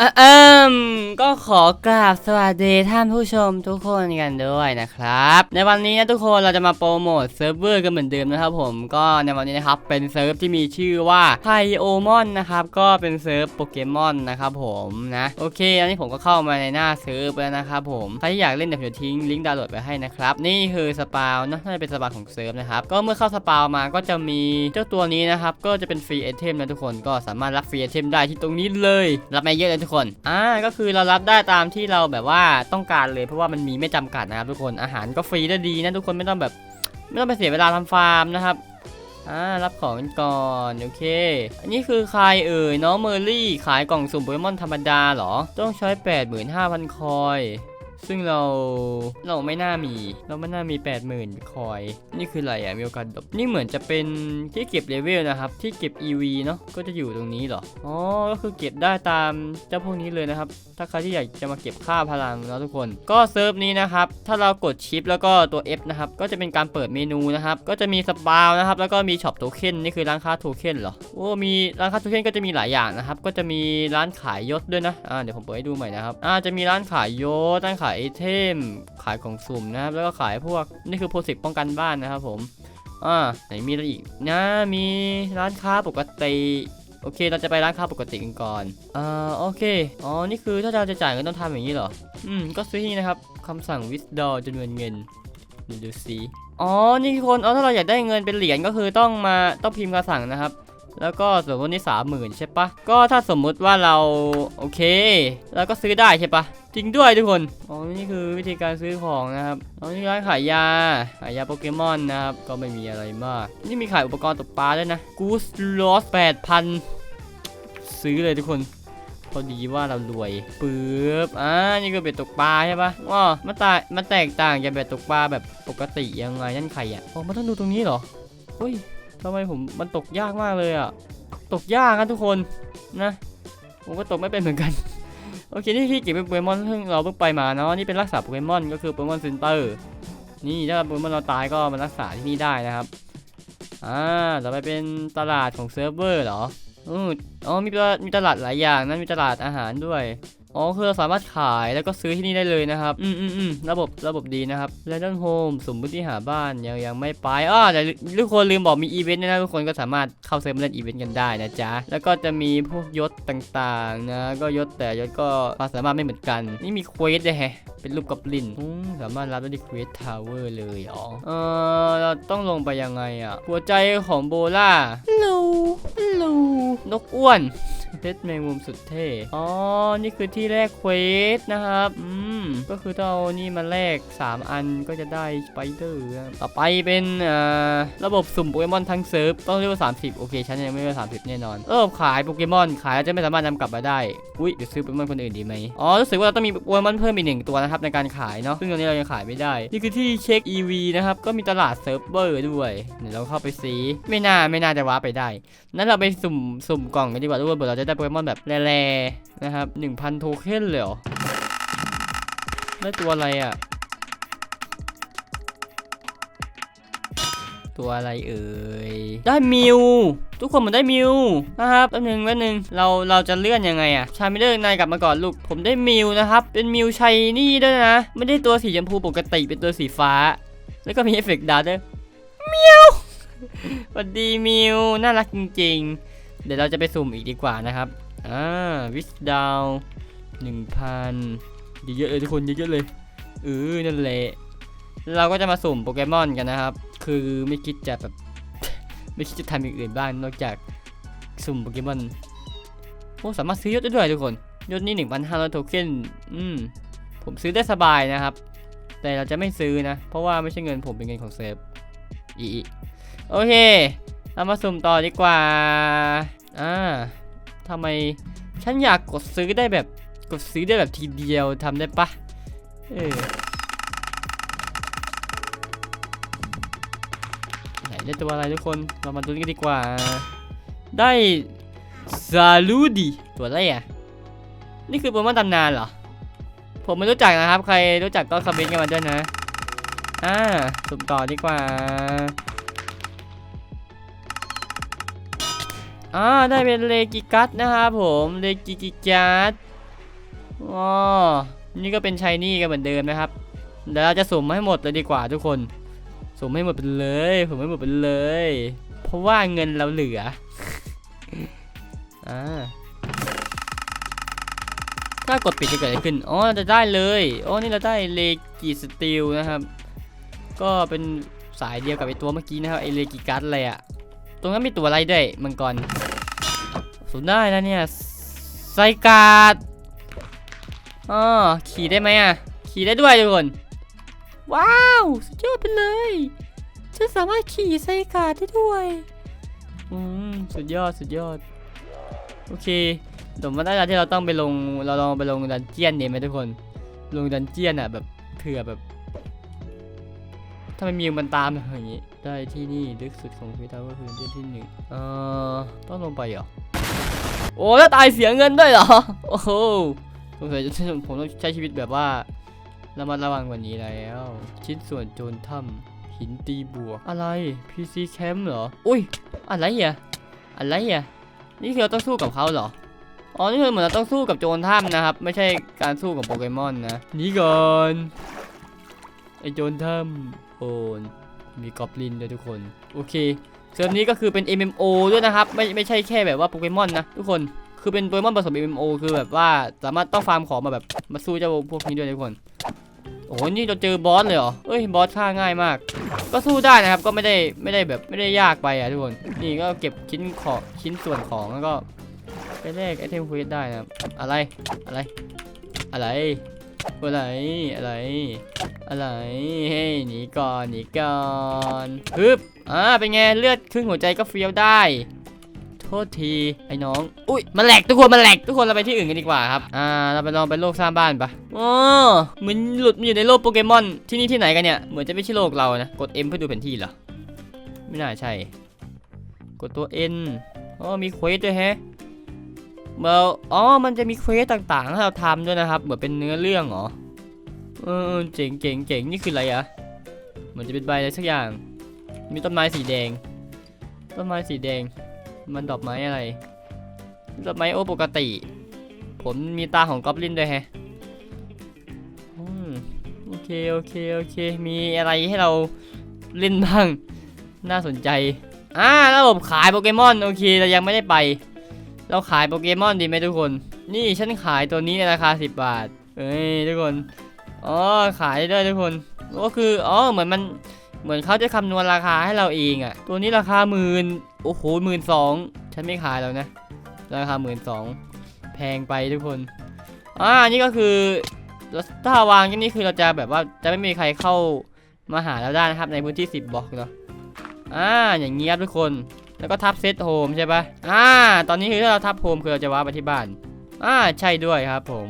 อืมก็ขอกราบสวัสดีท่านผู้ชมทุกคนกันด้วยนะครับ ในวันนี้นะทุกคนเราจะมาโปรโมทเซิร์ฟเวอร์กันเหมือนเดิมนะครับผมก็ในวันนี้นะครับเป็นเซิร์ฟที่มีชื่อว่าไพโอมอนนะครับก็เป็นเซิร์ฟโปเกมอนนะครับผมนะโอเค อันนี้ผมก็เข้ามาในหน้าเซิร์ฟแล้วนะครับผมใครที่อยากเล่นเดี๋ยวผมจะทิ้งลิงก์ดาวน์โหลดไว้ให้นะครับนี่คือสปาวนะน่าจะเป็นสปาวของเซิร์ฟนะครับก็เมื่อเข้าสปาวมาก็จะมีเจ้าตัวนี้นะครับก็จะเป็นฟรีไอเทมนะทุกคนก็สามารถรับฟรีไอเทมได้ที่ตรงนี้เลย รับไมาเยอะเลยทุกคนอ่าก็คือเรารับได้ตามที่เราแบบว่าต้องการเลย เพราะว่ามันมีไม่จำกัดนะครับทุกคนอาหารก็ฟรีได้ดีนะทุกคนไม่ต้องแบบไม่ต้องไปเสียเวลาทำฟาร์มนะครับอ่ารับของกันก่อนโอเค อันนี้คือใครเอ่ยน้องเมอร์รี่ขายกล่องสุ่มโปเกมอนธรรมดาเหรอ ต้องใช้ 85,000 คอย ซึ่งเราเราไม่น่ามี เราไม่น่ามี 80,000 คอย นี่คืออะไรอะมีโอกาสดรอปนี่เหมือนจะเป็นที่เก็บเลเวลนะครับ ที่เก็บ EV เนาะก็จะอยู่ตรงนี้เหรออ๋อก็คือเก็บได้ตามเจ้าพวกนี้เลยนะครับ ถ้าใครที่อยากจะมาเก็บค่าพลังเนาะทุกคน ก็เซิร์ฟนี้นะครับ ถ้าเรากดชิปแล้วก็ตัว F นะครับ ก็จะเป็นการเปิดเมนูนะครับ ก็จะมีสปาวนะครับ แล้วก็มีช็อปโทเค็นนี่คือร้านค้าโทเค็นเหรอ โอ้ มีร้านค้าโทเค็นก็จะมีหลายอย่างนะครับ ก็จะมีร้านขายยศด้วยนะ อ่า เดี๋ยวผมเปิดให้ดูใหม่นะครับ อ่า จะมีร้านขายยศร้านขายายไอเทม ขายของสุ่มนะครับ แล้วก็ขายพวกนี่คือโปรสิกป้องกันบ้านนะครับผม อ่าไหนมีอะไรอีกนะ มีร้านค้าปกติโอเค เราจะไปร้านค้าปกติกันก่อนอ่าโอเค อ๋อ นี่คือถ้าเราจะจ่ายเงินต้องทำอย่างนี้เหรอ อืม ก็ซื้อที่นี่นะครับคำสั่ง withdraw จำนวนเงินดูดูสิอ๋อ นี่คือคน อ๋อ ถ้าเราอยากได้เงินเป็นเหรียญก็คือต้องมาต้องพิมพ์คำสั่งนะครับ แล้วก็สมมตินี่สามหมื่นใช่ปะก็ถ้าสมมุติว่าเราโอเคแล้วก็ซื้อได้ใช่ปะจริงด้วยทุกคนอ๋อนี่คือวิธีการซื้อของนะครับอ๋อนี่ร้านขายยาขายยาโปเกมอนนะครับก็ไม่มีอะไรมาก นี่มีขายอุปกรณ์ตกปลาด้วยนะ Goose Lost 8,000ซื้อเลยทุกคนพอดีว่าเรารวยปึ๊บอ่านี่ก็เบ็ดตกปลาใช่ปะว้ามันตายมันแตกต่างจากเบ็ดตกปลาแบบปกติยังไงนั่นใครอะอ๋อมันต้องดูตรงนี้เหรอเฮ้ย ทำไมผมมันตกยากมากเลยอะ ตกยากนะทุกคนนะ ผมก็ตกไม่เป็นเหมือนกัน โอเค นี่ที่เก็บเป็นโปเกมอนเพิ่งเราเพิ่งไปมาเนาะ นี่เป็นรักษาโปเกมอนก็คือโปเกมอนเซ็นเตอร์ นี่ถ้าโปเกมอนเราตายก็มารักษาที่นี่ได้นะครับ อ่า ต่อไปเป็นตลาดของเซิร์ฟเวอร์เหรอ อืออ๋อ มีตลาดมีตลาดหลายอย่างนะ มีตลาดอาหารด้วย อ๋อคือเราสามารถขายแล้วก็ซื้อที่นี่ได้เลยนะครับ อืมอืมอืมระบบระบบดีนะครับ l ลน d นโฮมสมมติหาบ้านยังยังไม่ไปอ้อแต่ทุกคนลืมบอกมีอีเวนต์ด้วยนะทุกคนก็สามารถเข้าเซิร์ฟมาเล่นอีเวนต์กันได้นะจ๊ะ แล้วก็จะมีพวกยศต่างๆนะ ก็ยศแต่ยศก็ความสามารถไม่เหมือนกัน นี่มีเควสด้วยแฮะเป็นรูปกอบลินอืมสามารถรับได้ที่เควสทาวเวอร์เลยอ๋อเออเราต้องลงไปยังไงอะหัวใจของโบล่าลูลูนกอ้วน เพชรแมงมุมสุดเท่ อ๋อ นี่คือที่แรกเควสนะครับ อืม ก็คือต้องเอานี่มาแลก 3 อันก็จะได้สไปเดอร์ต่อไปเป็นอ่อระบบสุ่มโปเกมอนทั้งเซิร์ฟ ต้องเรียกว่า 30 โอเค ฉันยังไม่เรียกว่า30 แน่นอนระบบขายโปเกมอน ขายแล้วจะไม่สามารถนำกลับมาได้ อุ้ยเดี๋ยวซื้อโปเกมอนคนอื่นดีไหมอ๋อ รู้สึกว่าเราต้องมีโปเกมอนเพิ่มอีกหนึ่งตัวนะครับในการขายเนาะ ซึ่งตอนนี้เรายังขายไม่ได้ นี่คือที่เช็ค EV นะครับ ก็มีตลาดเซิร์ฟเวอร์ด้วย เดี๋ยวเราเข้าไปซีไม่น่าไม่น่าจะว้าไปได้ นั้นเราไปสุ่มสุ่มกล่องกันดีกว่าทุกคนเผื่อเราจะได้โปเกมอนแบบแร่ๆนะครับ1,000 โทเค็นเลยเหรอได้ตัวอะไรอะ ตัวอะไรเอ่ย ได้มิว ทุกคนเหมือนได้มิวนะครับแป๊บนึงแป๊บนึงเราเราจะเลื่อนยังไงอะชาไมิเดอร์นายกลับมาก่อนลูก ผมได้มิวนะครับ เป็นมิวชัยนี่ด้วยนะ ไม่ได้ตัวสีชมพูปกติ เป็นตัวสีฟ้า แล้วก็มีเอฟเฟกต์ดาร์ด้วยมิวสวัสดีมิว น่ารักจริง ๆ เดี๋ยวเราจะไปสุ่มอีกดีกว่านะครับ อ่าวิสดาวหนึ่งพันเยอะๆเลยทุกคนเยอะๆเลยเออนั่นแหละเราก็จะมาสุ่มโปเกมอนกันนะครับ คือไม่คิดจะแบบ ไม่คิดจะทำอย่างอื่นบ้างนอกจากสุ่มโปเกมอนโอ้สามารถซื้อยศได้ด้วยทุกคนยศนี่ 1,500 โทเค็นอืม ผมซื้อได้สบายนะครับ แต่เราจะไม่ซื้อนะ เพราะว่าไม่ใช่เงินผมเป็นเงินของเซฟอีอีโอเค เรามาสุ่มต่อดีกว่า อ่าทำไมฉันอยากกดซื้อได้แบบกดซื้อได้แบบทีเดียวทำได้ปะเออไหนได้ตัวอะไรทุกคน เรามาดูกันดีกว่า ได้ซาลูดีตัวอะไรอะ นี่คือโปเกมอนตำนานเหรอ ผมไม่รู้จักนะครับ ใครรู้จักก็คอมเมนต์กันมาด้วยนะ อ่าสุ่มต่อดีกว่า อ่าได้เป็นเลกิกัสนะครับผมเลกิกิกัสอ๋อนี่ก็เป็นชายนี่กันเหมือนเดิมนะครับเดี๋ยวเราจะสุ่มให้หมดเลยดีกว่าทุกคนสุ่มให้หมดไปเลยสุ่มให้หมดไปเลย เพราะว่าเงินเราเหลืออ่าถ้ากดปิดจะเกิดอะไรขึ้น อ๋อจะได้เลย อ๋อ นี่เราได้เลกิสตีลนะครับ ก็เป็นสายเดียวกับไอตัวเมื่อกี้นะครับ ไอเลกิกัสอะไรอะ ตรงนั้นมีตัวอะไรด้วยมังกรสุดได้นะเนี่ยไซการ์ดอ๋อขี่ได้ไหมอะ ขี่ได้ด้วยทุกคน ว้าว สุดยอดไปเลยฉันสามารถขี่ไซการ์ดได้ด้วยอืมสุดยอดสุดยอด โอเคเดี๋ยวมาได้แล้วที่เราต้องไปลงเราลองไปลงดันเจียนเนี่ยไหมทุกคน ลงดันเจียนอะแบบเผื่อแบบ ถ้ามันมีมันตามอย่างงี้ได้ที่นี่ลึกสุดของฟิทาวก็คือเดือนที่หนึ่งเอ่อต้องลงไปเหรอโอ้แล้วตายเสียเงินด้วยเหรอโอ้โหสงสัยจะผมต้องใช้ชีวิตแบบว่าระมัดระวังกว่านี้แล้ว ชิ้นส่วนโจรถ้ำหินตีบัวอะไร PC Camp เหรออุ้ยอะไรอะอะไรอะนี่คือเราต้องสู้กับเขาเหรออ๋อนี่คือเหมือนเราต้องสู้กับโจรถ้ำนะครับ ไม่ใช่การสู้กับโปเกมอนนะนี่ก่อน ไอโจรถ้ำโอนมีกอบลินด้วยทุกคนโอเคเซิร์ฟนี้ก็คือเป็น MMO ด้วยนะครับ ไม่ไม่ใช่แค่แบบว่าโปเกมอนนะทุกคนคือเป็นโปเกมอนผสม MMO คือแบบว่าสามารถต้องฟาร์มของมาแบบมาสู้เจ้าพวกนี้ด้วยทุกคนโอ้โหนี่เราเจอบอสเลยเหรอเอ้ยบอสฆ่าง่ายมาก ก็สู้ได้นะครับก็ไม่ได้ไม่ได้แบบไม่ได้ยากไปอะทุกคนนี่ก็เก็บชิ้นของชิ้นส่วนของแล้วก็ไปแลกไอเทมเควสได้นะครับอะไรอะไรอะไร อะไรอะไร อะไรเฮ้ยหนีก่อนหนีก่อนฮึบอ่าเป็นไงเลือดครึ่งหัวใจก็เฟี้ยวได้โทษทีไอ้น้องอุ้ยมันแหลกทุกคนมันแหลกทุกคนเราไปที่อื่นกันดีกว่าครับอ่าเราไปลองไปโลกสร้างบ้านปะอ๋อเหมือนหลุดมาอยู่ในโลกโปเกมอนที่นี่ที่ไหนกันเนี่ยเหมือนจะไม่ใช่โลกเรานะกด M เพื่อดูแผนที่เหรอไม่น่าใช่ กดตัว N อ๋อมีเควสด้วยแฮะ เมื่ออ๋อ มันจะมีเควสต่างๆให้เราทำด้วยนะครับ เหมือนเป็นเนื้อเรื่องเหรอ เออ เจ๋งเจ๋งเจ๋งนี่คืออะไรอะเหมือนจะเป็นใบอะไรสักอย่าง มีต้นไม้สีแดง ต้นไม้สีแดง มันดอกไม้อะไร ดอกไม้โอปกติ ผมมีตาของกอบลินด้วยแฮะโอเค โอเค โอเค มีอะไรให้เราเล่นบ้าง น่าสนใจ อ่า ระบบขายโปเกมอน โอเคเรายังไม่ได้ไป เราขายโปเกมอนดีไหมทุกคน นี่ฉันขายตัวนี้ในราคา 10 บาท เอ้ยทุกคน อ๋อขายได้ทุกคน ก็คืออ๋อเหมือนมันเหมือนเขาจะคำนวณราคาให้เราเองอะตัวนี้ราคาหมื่นโอ้โหหมื่นสองฉันไม่ขายแล้วนะ ราคาหมื่นสองแพงไปทุกคน อ่านี่ก็คือถ้าวางอย่นี้คือเราจะแบบว่าจะไม่มีใครเข้ามาหาเราได้นะครับในพื้นที่ 10บล็อกเนาะอ่าอย่างนี้ครับทุกคน แล้วก็ทับเซตโฮมใช่ปะอ่า ตอนนี้คือถ้าเราทับโฮมคือเราจะว้าไปที่บ้าน อ่า ใช่ด้วยครับผม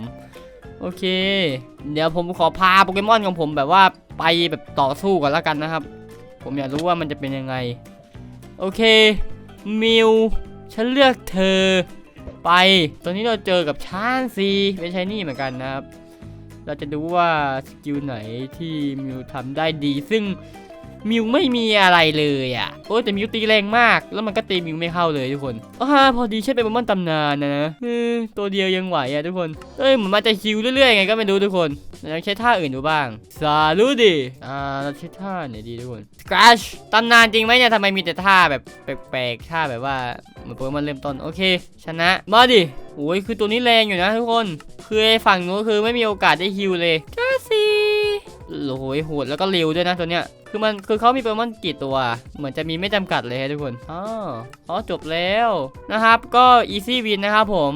โอเค เดี๋ยวผมขอพาโปเกมอนของผมแบบว่าไปแบบต่อสู้กันแล้วกันนะครับ ผมอยากรู้ว่ามันจะเป็นยังไง โอเค มิว ฉันเลือกเธอ ไป ตอนนี้เราเจอกับชานซีเป็นชายนี่เหมือนกันนะครับ เราจะดูว่าสกิลไหนที่มิวทำได้ดี ซึ่ง มิวไม่มีอะไรเลยอะโอ้ยแต่มิวตีแรงมาก แล้วมันก็ตีมิวไม่เข้าเลยทุกคนอ่าพอดีใช่เป็นมอนตำนานนะนะตัวเดียวยังไหวอะทุกคนเอ้ยเหมือนมันจะฮิวเรื่อยๆไงก็ไม่รู้ทุกคนเราใช้ท่าอื่นดูบ้างซาลูดิอ่าเราใช้ท่าไหนดีทุกคนสครัชตำนานจริงไหมเนี่ยทำไมมีแต่ท่าแบบแปลกๆท่าแบบว่าเหมือนโปเกมอนเริ่มต้นโอเค ชนะมาดิโอ้ยคือตัวนี้แรงอยู่นะทุกคน คือฝั่งนู้นคือไม่มีโอกาสได้ฮิวเลยก้าซี โอ้ยโหดแล้วก็เร็วด้วยนะตัวเนี้ยคือมันคือเขามีโปเกมอนกี่ตัว เหมือนจะมีไม่จำกัดเลยทุกคนอ๋ออ๋อจบแล้วนะครับ ก็อีซี่วินนะครับผม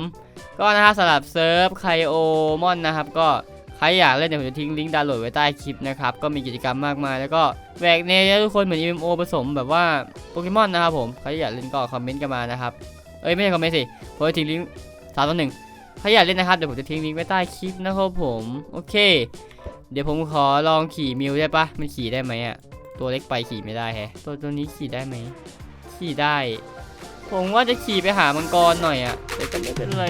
ก็นะครับสำหรับเซิร์ฟไคโอมอนนะครับ ก็ใครอยากเล่นเดี๋ยวผมจะทิ้งลิงก์ดาวน์โหลดไว้ใต้คลิปนะครับ ก็มีกิจกรรมมากมายแล้วก็แหวกแนวนะทุกคนเหมือน MMO ผสมแบบว่าโปเกมอนนะครับผมใครอยากเล่นก็คอมเมนต์กันมานะครับเอ้ยไม่ใช่คอมเมนต์สิผมจะทิ้งลิงก์สามต่อหนึ่ง ครอยากเล่นนะครับ เดี๋ยวผมจะทิ้งลิงก์ไว้ใต้คลิปนะครับผม โอเค เดี๋ยวผมขอลองขี่มิวได้ปะมันขี่ได้ไหมอะตัวเล็กไปขี่ไม่ได้แฮะ ตัวตัวนี้ขี่ได้ไหม ขี่ได้ ผมว่าจะขี่ไปหามังกรหน่อยอะแต่ก็ไม่เป็นไร